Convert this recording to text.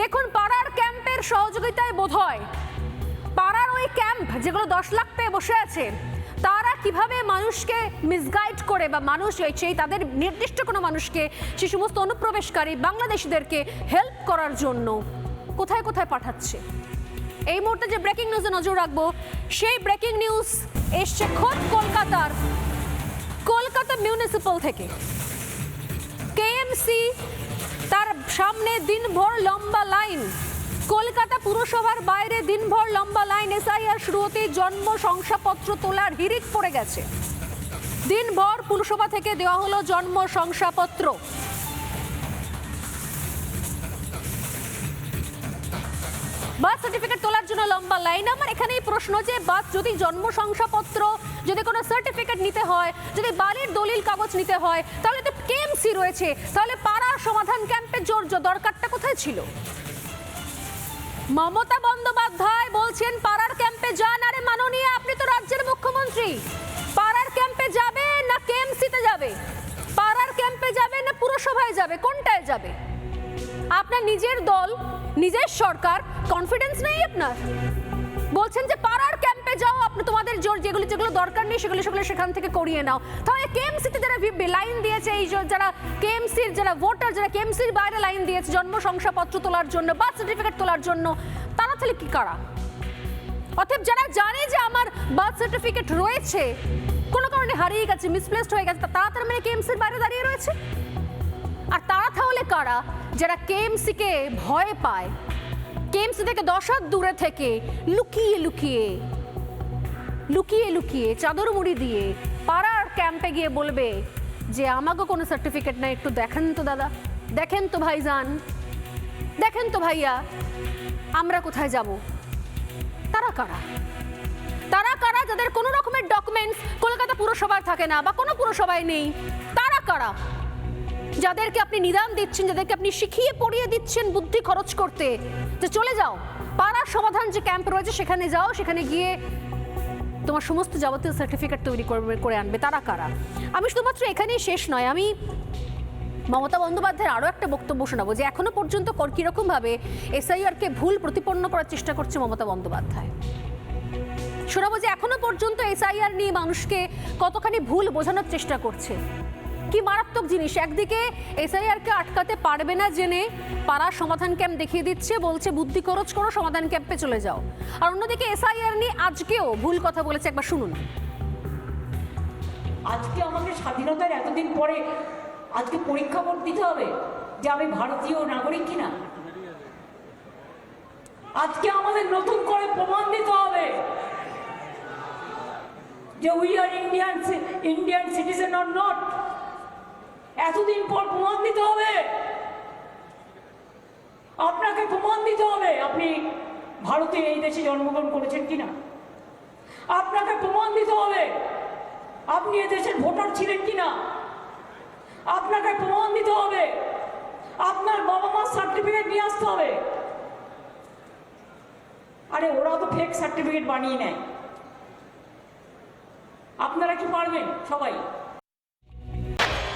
দেখুন, পাড়ার ক্যাম্পের সহযোগিতায় বোধ হয় পাড়ার ওই ক্যাম্প যেগুলো দশ লাখ পেয়ে বসে আছে, তারা কীভাবে মানুষকে মিসগাইড করে বা মানুষ সেই তাদের নির্দিষ্ট কোনো মানুষকে, সে সমস্ত অনুপ্রবেশকারী বাংলাদেশিদেরকে হেল্প করার জন্য কোথায় কোথায় পাঠাচ্ছে? এই মুহূর্তে যে ব্রেকিং নিউজে নজর রাখব, সেই ব্রেকিং নিউজ এসছে খোদ কলকাতার, কলকাতা মিউনিসিপ্যাল থেকে। কেএমসি তার সামনে দিনভর লম্বা লাইন। কলকাতা পুরসভার বাইরে দিনভর লম্বা লাইন। এসআইআর শুরু হতেই জন্ম শংসাপত্র তোলার হিরিক পড়ে গেছে। দিনভর পুরসভা থেকে দেওয়া হলো জন্ম শংসাপত্র। বার্থ সার্টিফিকেট তোলার জন্য লম্বা লাইন। আমার এখানেই প্রশ্ন যে বাস যদি জন্ম শংসাপত্র, যদি কোনো সার্টিফিকেট নিতে হয়, যদি বাড়ির দলিল কাগজ নিতে হয়, তাহলে তো কেএমসি রয়েছে। তাহলে পাড়ার সমাধান ক্যাম্পে জোর দরকারটা কোথায় ছিল? মমতা বন্দ্যোপাধ্যায় বলছেন, পাড়ার ক্যাম্পে যান। আরে মাননীয়, আপনি তো রাজ্যের মুখ্যমন্ত্রী। পাড়ার ক্যাম্পে যাবে না কেএমসিতে যাবে? পাড়ার ক্যাম্পে যাবে না পুরসভায় যাবে? কোনটায় যাবে? আপনার নিজের দল, নিজের সরকার কনফিডেন্স নেই আপনার? বলছেন যে, পাড়ার ক্যাম্পে যাও, আপনি তোমাদের জোর যেগুলো যেগুলো দরকার নেই, সেগুলো সেগুলো সেখান থেকে করিয়ে নাও। তাহলে কেএমসিতে যারা লাইন দিয়েছে এই যারা কেএমসির যারা ভোটার যারা কেএমসির বাইরে লাইন দিয়েছে জন্ম শংসাপত্র তোলার জন্য বার্থ সার্টিফিকেট তোলার জন্য, তারা তাহলে কি কারা? অতএব যারা জানে যে আমার বার্থ সার্টিফিকেট রয়েছে, কোনো কারণে হারিয়ে গেছে মিসপ্লেসড হয়ে গেছে তারা তার মানে কেএমসির বাইরে দাঁড়িয়ে রয়েছে? আর তারা তাহলে কারা? যারা কেএমসি কে ভয় পায় কেএমসি থেকে দশ হাত দূরে থেকে লুকিয়ে লুকিয়ে লুকিয়ে লুকিয়ে, চাদর মুড়ি দিয়ে পাড়ার ক্যাম্পে গিয়ে বলবে যে আমাকে কোনো সার্টিফিকেট নাই, একটু দেখেন তো দাদা। দেখেন তো ভাইজান। দেখেন তো ভাইয়া, আমরা কোথায় যাব? তারা কারা? তারা কারা যাদের কোনো রকমের ডকুমেন্টস কলকাতা পুরসভায় থাকে না বা কোনো পুরসভায় নেই? তারা কারা? যাদেরকে আপনি নিদান দিচ্ছেন, যাদেরকে আপনি শিখিয়ে পড়িয়ে দিচ্ছেন বুদ্ধি খরচ করতে যে চলে যাও। পাড়ার সমাধান যে ক্যাম্প রয়েছে, সেখানে যাও, সেখানে গিয়ে তোমার সমস্ত যাবতীয় সার্টিফিকেট তৈরি করবে, করে আনবে। তারা কারা? আমি শুধুমাত্র এখানেই শেষ নয়, আমি মমতা বন্দ্যোপাধ্যায়ের আরও একটা বক্তব্য শোনাবো যে এখনও পর্যন্ত কর- কিরকমভাবে এসআইআরকে ভুল প্রতিপন্ন করার চেষ্টা করছে মমতা বন্দ্যোপাধ্যায়। শোনাবো যে এখনও পর্যন্ত এসআইআর নিয়ে মানুষকে কতখানি ভুল বোঝানোর চেষ্টা করছে। কি মারাত্মক জিনিস? একদিকে এসআইআরকে আটকাতে পারবে না জেনে পাড়া সমাধান ক্যাম্প দেখিয়ে দিচ্ছে, বলছে বুদ্ধি খরচ করো, সমাধান ক্যাম্পে চলে যাও। আর অন্যদিকে এসআইআর নিয়ে আজকেও ভুল কথা বলেছে, একবার শুনুন। আজকে আমাদের স্বাধীনতার এতদিন পরে আজকে পরীক্ষা ভোট দিতে হবে যে আমি ভারতীয় নাগরিক কিনা। আজকে আমাদের নতুন করে প্রমাণ দিতে হবে যে we are Indian Indian citizen or not এতদিন পর প্রমাণ দিতে হবে। আপনাকে প্রমাণ দিতে হবে আপনি ভারতে এই দেশে জন্মগ্রহণ করেছেন কিনা। আপনাকে প্রমাণ দিতে হবে আপনি এ দেশের ভোটার ছিলেন কিনা। আপনাকে প্রমাণ দিতে হবে আপনার বাবা মার সার্টিফিকেট নিয়ে আসতে হবে। আরে ওরা তো ফেক সার্টিফিকেট বানিয়ে নেয়। আপনারা কি পারবেন সবাই?